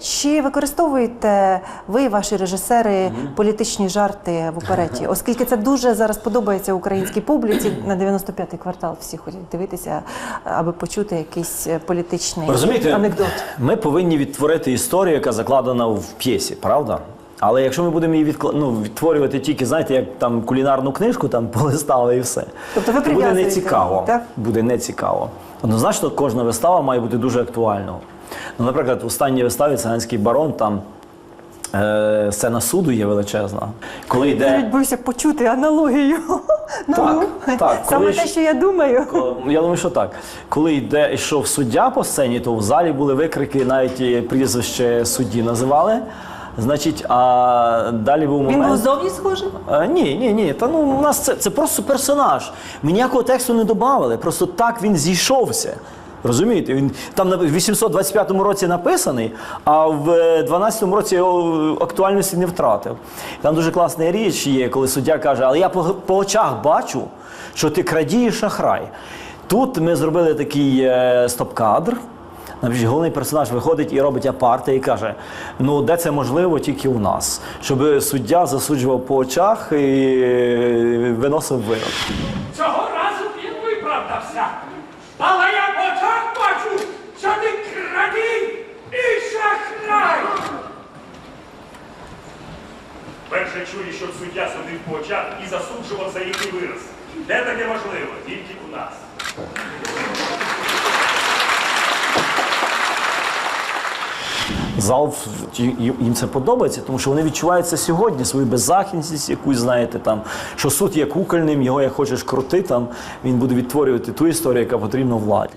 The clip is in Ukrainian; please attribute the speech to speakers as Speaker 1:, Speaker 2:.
Speaker 1: Чи використовуєте ви, ваші режисери, політичні жарти в опереті? Оскільки це дуже зараз подобається українській публіці, на 95-й квартал всі хочуть дивитися, аби почути якийсь е, політичний
Speaker 2: Розумієте,
Speaker 1: анекдот.
Speaker 2: ми повинні відтворити історію, яка закладена в п'єсі, правда? Але якщо ми будемо її відкла... ну, відтворювати тільки, знаєте, як там кулінарну книжку там полистали і все,
Speaker 1: Тобто ви
Speaker 2: буде не цікаво.
Speaker 1: так?
Speaker 2: Буде не цікаво. Однозначно, кожна вистава має бути дуже актуальною. Ну, наприклад, в останній виставі Циганський барон там е, сцена суду є величезна. Коли
Speaker 1: Я
Speaker 2: йде.
Speaker 1: навіть боюся почути аналогію.
Speaker 2: Так, так,
Speaker 1: Саме
Speaker 2: коли
Speaker 1: те, що я думаю.
Speaker 2: Я думаю, що так. Коли йде йшов суддя по сцені, то в залі були викрики, навіть прізвище судді називали. Значить, а далі був момент.
Speaker 1: Він був зовні схожий?
Speaker 2: А, ні, ні, ні. Та ну у нас це, це просто персонаж. Ми ніякого тексту не додавали. Просто так він зійшовся. Розумієте, він там на- в 825 році написаний, а в 12 році його актуальності не втратив. Там дуже класна річ є, коли суддя каже, але я по, по очах бачу, що ти крадій і шахрай. Тут ми зробили такий е, стоп-кадр. Наприклад, головний персонаж виходить і робить апарти і каже: ну де це можливо тільки у нас, щоб суддя засуджував по очах і виносив вирок.
Speaker 3: Цього разу він виправдався. Але я в очах бачу, що ти крадій і шахрай. Перше чую, що суддя судив по очах і засуджував за який вираз. Де таке можливо? Тільки у нас.
Speaker 2: Зал їм це подобається, тому що вони відчувають це сьогодні, свою беззахисність, якусь знаєте, там що суд є кукольним, його як хочеш крути, там він буде відтворювати ту історію, яка потрібна владі.